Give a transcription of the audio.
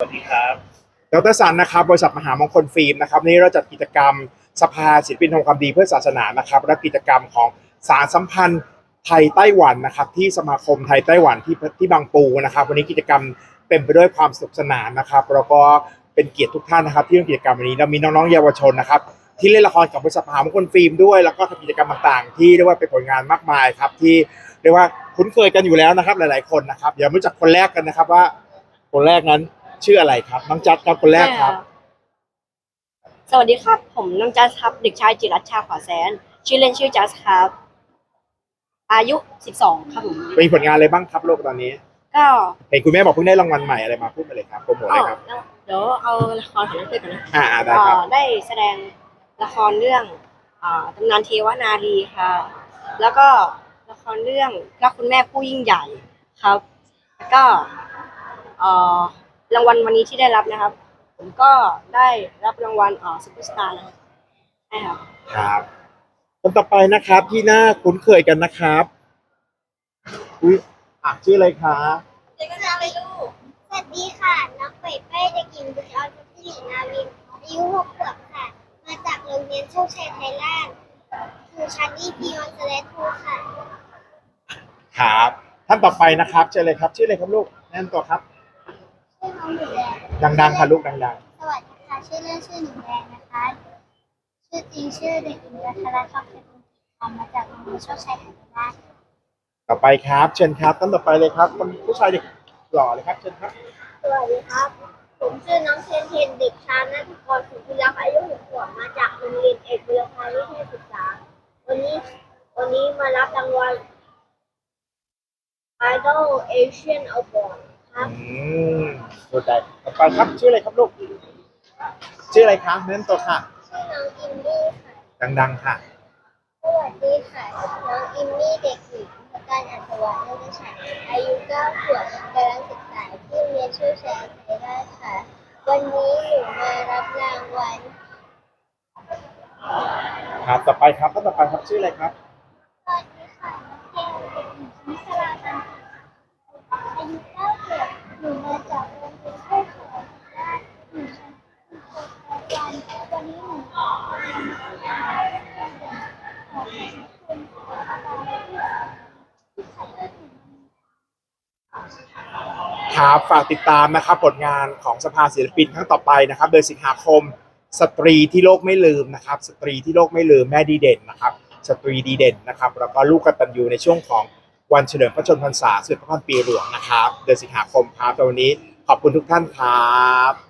สวัสดีครับดรสันนะครับ บริษัทมหามงคลฟิล์มนะครับนี่เราจัดกิจกรรมสภาศิลปินทำความดีเพื่อศาสนานะครับ และกิจกรรมของสารสัมพันธ์ไทยไต้หวันนะครับ ที่สมาคมไทยไต้หวันที่ที่บางปูนะครับ วันนี้กิจกรรมเต็มไปด้วยความสนุกสนานนะครับ แล้วก็เป็นเกียรติทุกท่านนะครับ ที่ร่วมกิจกรรมวันนี้เรามีน้องๆเยาวชนนะครับ ที่เล่นละครกับบริษัทมหามงคลฟิล์มด้วยแล้วก็ทำกิจกรรมต่างๆ ที่เรียกว่าเป็นผลงานมากมายครับที่เรียกว่าคุ้นเคยกันอยู่แล้วนะครับ หลาย ๆคนนะครับเดี๋ยวมารู้จักคนแรกกันนะครับว่าคนแรกนั้น ชื่ออะไรครับน้องจัดครับคนแรกครับ สวัสดีครับ ผมน้องจัสครับ เด็กชายจิรัชชาขวาแสน ชื่อเล่นชื่อจัสครับ อายุ 12 ครับผมมีผลงานอะไรบ้างครับโลกตอนนี้ ก็เห็นคุณแม่บอกเพิ่งได้รางวัลใหม่อะไรมาพูดมาเลยครับโปรโมทอ๋เลอยครับเดี๋ยวเอาละครของนักเตะกันนะอ่าอ่าได้ครับเอ่อได้แสดงละครเรื่องอ่าตำนานเทวนารีค่ะ แล้วก็ละครเรื่องรักคุณแม่ผู้ยิ่งใหญ่ครับ แล้วก็เอ่อ รางวัลวันนี้ที่ได้รับนะครับ ผมก็ได้รับรางวัลเอ่อซุปเปอร์สตาร์นะครับใช่ครับ ครับคนต่อไปนะครับที่น่าคุ้นเคยกันนะครับอุ้ยอะชื่ออะไรครับเด็กน้อยลูกสวัสดีค่ะ น้องเป๋เป้เด็กหญิงบุญออนพุทธิรินาวินอายุหกขวบค่ะ มาจากโรงเรียนโชคชัยไทยแลนด์คือชั้น EP 1 s l a 2ค่ะ ครับ ท่านต่อไปนะครับเชิญเลยครับ ชื่ออะไรครับลูกแนะนำตัวครับชื่อน้องหนูแดงดังๆค่ะลูกดังสวัสดีค่ะ ชื่อเล่นชื่อหนูแดงนะคะ ชื่อจริงชื่อเด็กหญิงรัชรัตน์ทองเพชรบุญกิจค่ะมาจากโรงเรียนโชคชัยไทยแลนด์ๆต่อไปครับ เชิญครับท่านต่อไปเลยครับคนผู้ชายเด็กหล่อเลยครับเชิญครับ สวัสดีครับ ผมชื่อน้องเทนเทนเด็กชายนัทกรสุขุลักษณ์อายุหกขวบมาจากโรงเรียนเอกบุรพาวิเทศศึกษา วันนี้วันนี้มารับรางวัล Idol Asian Award ครับ อืมสุดใจต่อไปครับชื่ออะไรครับลูก ชื่ออะไรครับแนะนำตัวค่ะ ชื่อน้องอิมมี่ค่ะ ดังๆค่ะ สวัสดีค่ะ น้องอิมมี่เด็กหญิงพการอัศวะนักชัยอายุ9ขวบกำลังศึกษาที่เรียนช่วยแชร์ไทยราชค่ะ วันนี้หนูมารับรางวัล ครับ ต่อไปครับท่านต่อไปครับชื่ออะไรครับ สวัสดีค่ะน้องเทนเด็กหญิงนิสราตันอายุ9ขวบหนูมาจากโรงเรียนช่วยแชร์ไทยราชหนูชั้นวันวันนี้หนูขอมาขอบคุณที่ใส่เสื้อหนู ครับฝากติดตามนะครับผลงานของสภาศิลปินครั้งต่อไปนะครับเดือนสิงหาคม สตรีที่โลกไม่ลืมนะครับ สตรีที่โลกไม่ลืมแม่ดีเด่นนะครับ สตรีดีเด่นนะครับแล้วก็ลูกกตัญญูในช่วงของวันเฉลิมพระชนมพรรษาสืบพระพันปีหลวงนะครับ เดือนสิงหาคมครับแต่วันนี้ขอบคุณทุกท่านครับ